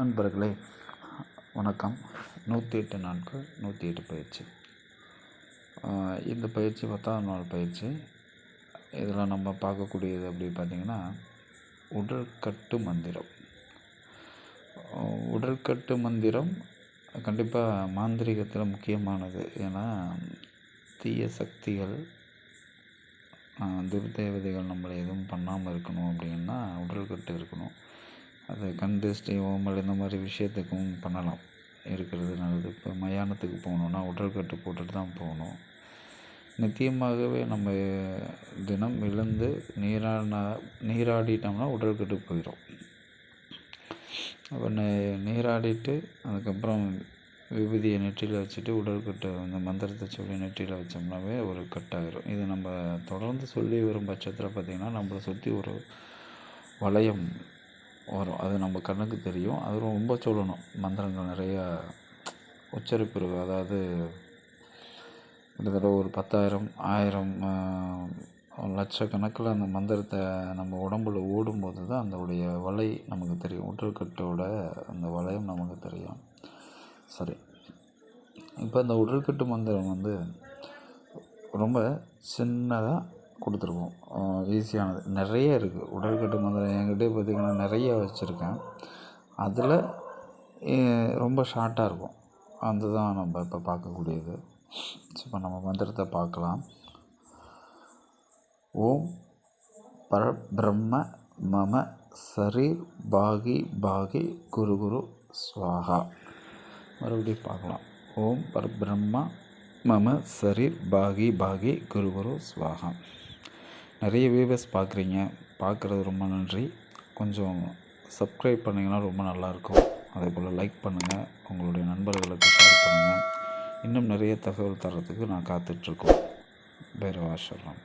நண்பர்களே வணக்கம். நூற்றி எட்டு நாட்கள் நூற்றி எட்டு பயிற்சி இந்த பயிற்சி பத்தாம் நாள் பயிற்சி. இதில் நம்ம பார்க்கக்கூடியது அப்படி பார்த்திங்கன்னா உடற்கட்டு மந்திரம். உடற்கட்டு மந்திரம் கண்டிப்பாக மாந்திரிகத்தில் முக்கியமானது. ஏன்னா தீய சக்திகள் துர்தேவதைகள் நம்மளை எதுவும் பண்ணாமல் இருக்கணும் அப்படின்னா உடல்கட்டு இருக்கணும். அது கண் திருஷ்டி ஓமல் இந்த மாதிரி விஷயத்துக்கும் பண்ணலாம். இருக்கிறது நல்லது. இப்போ மயானத்துக்கு போகணுன்னா உடற்கட்டு போட்டுட்டு தான் போகணும். நித்தியமாகவே நம்ம தினம் விழுந்து நீராடினா நீராடிட்டோம்னா உடற்கட்டு போயிடும். அப்போ நீராடிட்டு அதுக்கப்புறம் விபூதியை நெற்றியில் வச்சுட்டு உடற்கட்டை அந்த மந்திரத்தை சொல்லி நெற்றியில் வச்சோம்னாவே ஒரு கட்டாயிரும். இது நம்ம தொடர்ந்து சொல்லி வரும் பட்சத்தில் பார்த்திங்கன்னா நம்மளை சுற்றி ஒரு வளையம் வரும். அது நம்ம கண்ணுக்கு தெரியும். அது ரொம்ப சொல்லணும். மந்திரங்கள் நிறையா உச்சரிப்பு இருக்குது அதாவது கிட்டத்தட்ட ஒரு பத்தாயிரம் ஆயிரம் லட்சக்கணக்கில் அந்த மந்திரத்தை நம்ம உடம்புல ஓடும்போது தான் அதோடைய வலை நமக்கு தெரியும். உடல்கட்டோட அந்த வலையும் நமக்கு தெரியும். சரி. இப்போ இந்த உடல்கட்டு மந்திரம் வந்து ரொம்ப சின்னதாக கொடுத்துருவோம். ஈஸியானது. நிறைய இருக்குது உடல்கட்டு மந்திரம் என்கிட்டே பார்த்திங்கன்னா நிறைய வச்சுருக்கேன். அதில் ரொம்ப ஷார்ட்டாக இருக்கும். அதுதான் நம்ம இப்போ பார்க்கக்கூடியது. இப்போ நம்ம மந்திரத்தை பார்க்கலாம். ஓம் பரபிரம்ம மம சரி பாகி பாகி குரு குரு ஸ்வாகா. மறுபடியும் பார்க்கலாம். ஓம் பரபிரம்மா மம சரி பாகி பாகி குரு குரு ஸ்வாகா. நிறைய வியூவர்ஸ் பார்க்குறீங்க. பார்க்குறது ரொம்ப நன்றி. கொஞ்சம் சப்ஸ்கிரைப் பண்ணிங்கன்னா ரொம்ப நல்லாயிருக்கும். அதே போல் லைக் பண்ணுங்கள் உங்களுடைய நண்பர்களுக்கு ஷேர் பண்ணுங்கள் இன்னும் நிறைய தகவல் தர்றதுக்கு நான் காத்துட்ருக்கோம். வேறு வாஷர்லாம்